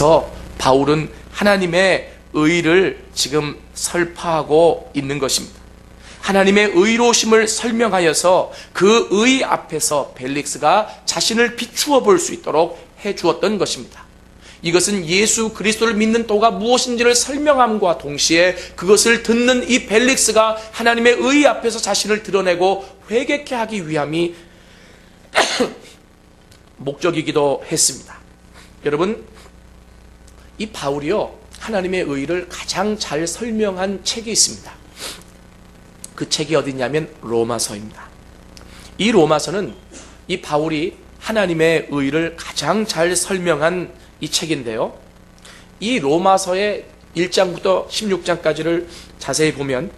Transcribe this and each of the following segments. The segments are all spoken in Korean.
더 바울은 하나님의 의를 지금 설파하고 있는 것입니다. 하나님의 의로우심을 설명하여서 그 의 앞에서 벨릭스가 자신을 비추어 볼 수 있도록 해 주었던 것입니다. 이것은 예수 그리스도를 믿는 도가 무엇인지를 설명함과 동시에 그것을 듣는 이 벨릭스가 하나님의 의 앞에서 자신을 드러내고 회개케 하기 위함이 목적이기도 했습니다. 여러분, 이 바울이요, 하나님의 의를 가장 잘 설명한 책이 있습니다. 그 책이 어디냐면 로마서입니다. 이 로마서는 이 바울이 하나님의 의를 가장 잘 설명한 이 책인데요. 이 로마서의 1장부터 16장까지를 자세히 보면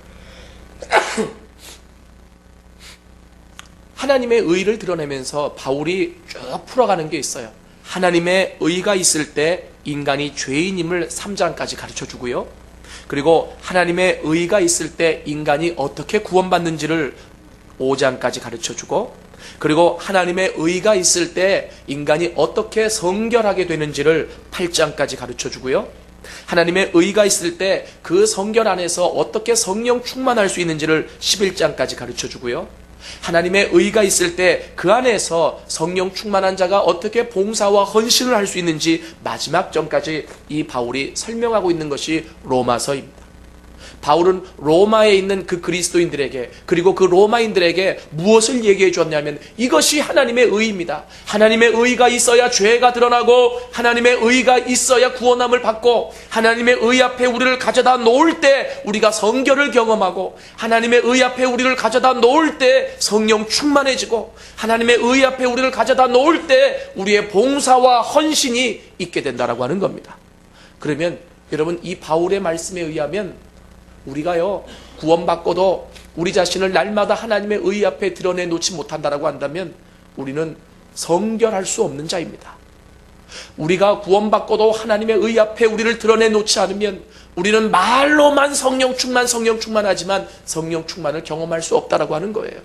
하나님의 의를 드러내면서 바울이 쭉 풀어가는 게 있어요. 하나님의 의가 있을 때 인간이 죄인임을 3장까지 가르쳐 주고요. 그리고 하나님의 의가 있을 때 인간이 어떻게 구원받는지를 5장까지 가르쳐 주고 그리고 하나님의 의가 있을 때 인간이 어떻게 성결하게 되는지를 8장까지 가르쳐 주고요. 하나님의 의가 있을 때 그 성결 안에서 어떻게 성령 충만할 수 있는지를 11장까지 가르쳐 주고요. 하나님의 의가 있을 때 그 안에서 성령 충만한 자가 어떻게 봉사와 헌신을 할 수 있는지 마지막 점까지 이 바울이 설명하고 있는 것이 로마서입니다. 바울은 로마에 있는 그 그리스도인들에게 그리고 그 로마인들에게 무엇을 얘기해 주었냐면 이것이 하나님의 의입니다. 하나님의 의가 있어야 죄가 드러나고 하나님의 의가 있어야 구원함을 받고 하나님의 의 앞에 우리를 가져다 놓을 때 우리가 성결을 경험하고 하나님의 의 앞에 우리를 가져다 놓을 때 성령 충만해지고 하나님의 의 앞에 우리를 가져다 놓을 때 우리의 봉사와 헌신이 있게 된다라고 하는 겁니다. 그러면 여러분 이 바울의 말씀에 의하면 우리가요 구원받고도 우리 자신을 날마다 하나님의 의 앞에 드러내 놓지 못한다라고 한다면 우리는 성결할 수 없는 자입니다. 우리가 구원받고도 하나님의 의 앞에 우리를 드러내 놓지 않으면 우리는 말로만 성령 충만 성령 충만하지만 성령 충만을 경험할 수 없다라고 하는 거예요.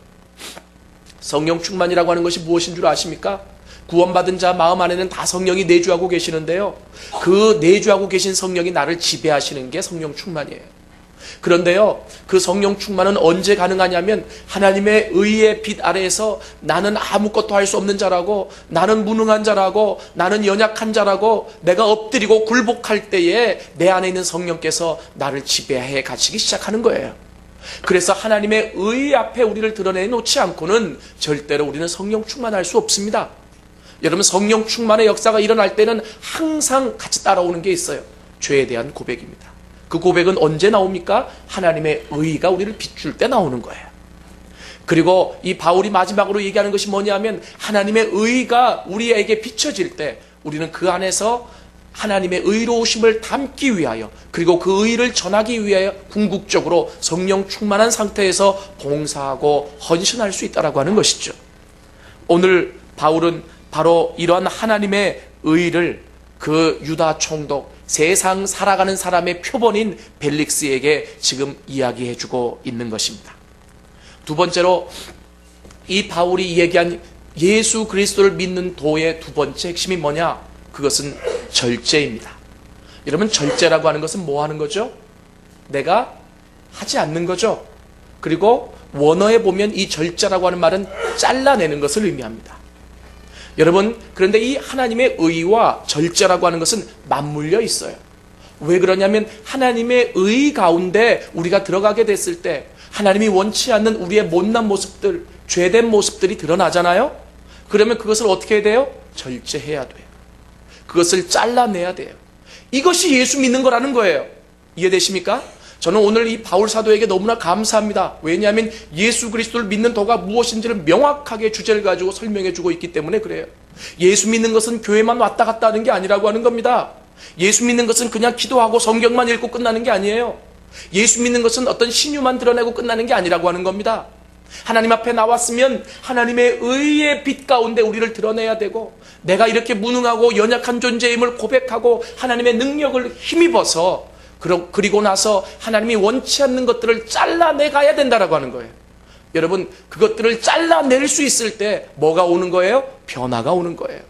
성령 충만이라고 하는 것이 무엇인 줄 아십니까? 구원받은 자 마음 안에는 다 성령이 내주하고 계시는데요. 그 내주하고 계신 성령이 나를 지배하시는 게 성령 충만이에요. 그런데요, 그 성령 충만은 언제 가능하냐면 하나님의 의의 빛 아래에서 나는 아무것도 할 수 없는 자라고 나는 무능한 자라고 나는 연약한 자라고 내가 엎드리고 굴복할 때에 내 안에 있는 성령께서 나를 지배해 가시기 시작하는 거예요. 그래서 하나님의 의 앞에 우리를 드러내 놓지 않고는 절대로 우리는 성령 충만할 수 없습니다. 여러분 성령 충만의 역사가 일어날 때는 항상 같이 따라오는 게 있어요. 죄에 대한 고백입니다. 그 고백은 언제 나옵니까? 하나님의 의가 우리를 비출 때 나오는 거예요. 그리고 이 바울이 마지막으로 얘기하는 것이 뭐냐면 하나님의 의가 우리에게 비춰질 때 우리는 그 안에서 하나님의 의로우심을 담기 위하여 그리고 그 의를 전하기 위하여 궁극적으로 성령 충만한 상태에서 봉사하고 헌신할 수 있다라고 하는 것이죠. 오늘 바울은 바로 이러한 하나님의 의를 그 유다 총독 세상 살아가는 사람의 표본인 벨릭스에게 지금 이야기해주고 있는 것입니다. 두 번째로 이 바울이 얘기한 예수 그리스도를 믿는 도의 두 번째 핵심이 뭐냐? 그것은 절제입니다. 여러분 절제라고 하는 것은 뭐 하는 거죠? 내가 하지 않는 거죠. 그리고 원어에 보면 이 절제라고 하는 말은 잘라내는 것을 의미합니다. 여러분, 그런데 이 하나님의 의와 절제라고 하는 것은 맞물려 있어요. 왜 그러냐면 하나님의 의 가운데 우리가 들어가게 됐을 때 하나님이 원치 않는 우리의 못난 모습들, 죄된 모습들이 드러나잖아요? 그러면 그것을 어떻게 해야 돼요? 절제해야 돼요. 그것을 잘라내야 돼요. 이것이 예수 믿는 거라는 거예요. 이해되십니까? 저는 오늘 이 바울 사도에게 너무나 감사합니다. 왜냐하면 예수 그리스도를 믿는 도가 무엇인지를 명확하게 주제를 가지고 설명해 주고 있기 때문에 그래요. 예수 믿는 것은 교회만 왔다 갔다 하는 게 아니라고 하는 겁니다. 예수 믿는 것은 그냥 기도하고 성경만 읽고 끝나는 게 아니에요. 예수 믿는 것은 어떤 신유만 드러내고 끝나는 게 아니라고 하는 겁니다. 하나님 앞에 나왔으면 하나님의 의의 빛 가운데 우리를 드러내야 되고 내가 이렇게 무능하고 연약한 존재임을 고백하고 하나님의 능력을 힘입어서 그리고 나서 하나님이 원치 않는 것들을 잘라내 가야 된다라고 하는 거예요. 여러분, 그것들을 잘라낼 수 있을 때 뭐가 오는 거예요? 변화가 오는 거예요.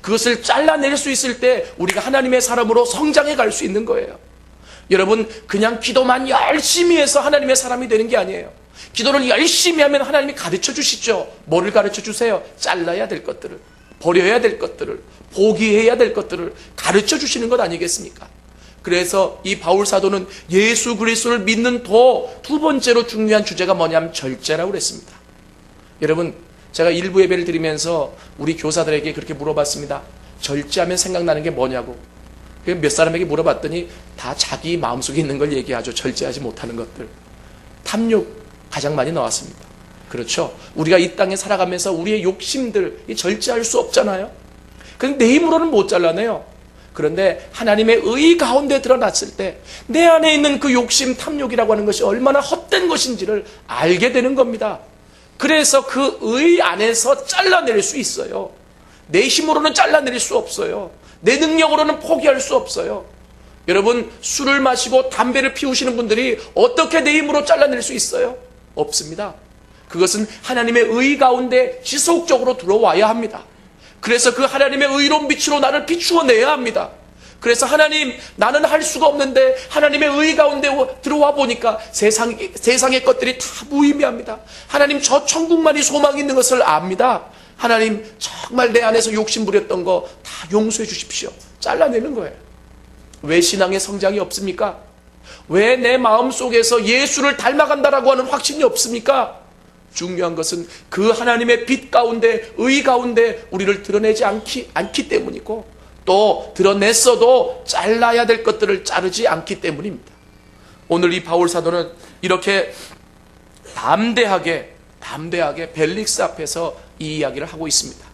그것을 잘라낼 수 있을 때 우리가 하나님의 사람으로 성장해 갈 수 있는 거예요. 여러분, 그냥 기도만 열심히 해서 하나님의 사람이 되는 게 아니에요. 기도를 열심히 하면 하나님이 가르쳐 주시죠. 뭐를 가르쳐 주세요? 잘라야 될 것들을, 버려야 될 것들을, 포기해야 될 것들을 가르쳐 주시는 것 아니겠습니까? 그래서 이 바울 사도는 예수 그리스도를 믿는 더 두 번째로 중요한 주제가 뭐냐면 절제라고 그랬습니다. 여러분, 제가 일부 예배를 드리면서 우리 교사들에게 그렇게 물어봤습니다. 절제하면 생각나는 게 뭐냐고. 그몇 사람에게 물어봤더니 다 자기 마음속에 있는 걸 얘기하죠. 절제하지 못하는 것들. 탐욕 가장 많이 나왔습니다. 그렇죠. 우리가 이 땅에 살아가면서 우리의 욕심들 이 절제할 수 없잖아요. 근데 내 힘으로는 못 잘라내요. 그런데 하나님의 의 가운데 드러났을 때 내 안에 있는 그 욕심, 탐욕이라고 하는 것이 얼마나 헛된 것인지를 알게 되는 겁니다. 그래서 그 의 안에서 잘라낼 수 있어요. 내 힘으로는 잘라낼 수 없어요. 내 능력으로는 포기할 수 없어요. 여러분, 술을 마시고 담배를 피우시는 분들이 어떻게 내 힘으로 잘라낼 수 있어요? 없습니다. 그것은 하나님의 의 가운데 지속적으로 들어와야 합니다. 그래서 그 하나님의 의로운 빛으로 나를 비추어 내야 합니다. 그래서 하나님, 나는 할 수가 없는데 하나님의 의 가운데 들어와 보니까 세상, 세상의 것들이 다 무의미합니다. 하나님, 저 천국만이 소망이 있는 것을 압니다. 하나님, 정말 내 안에서 욕심 부렸던 거 다 용서해 주십시오. 잘라내는 거예요. 왜 신앙의 성장이 없습니까? 왜 내 마음 속에서 예수를 닮아간다라고 하는 확신이 없습니까? 중요한 것은 그 하나님의 빛 가운데, 의 가운데 우리를 드러내지 않기, 않기 때문이고, 또 드러냈어도 잘라야 될 것들을 자르지 않기 때문입니다. 오늘 이 바울 사도는 이렇게 담대하게, 담대하게 벨릭스 앞에서 이 이야기를 하고 있습니다.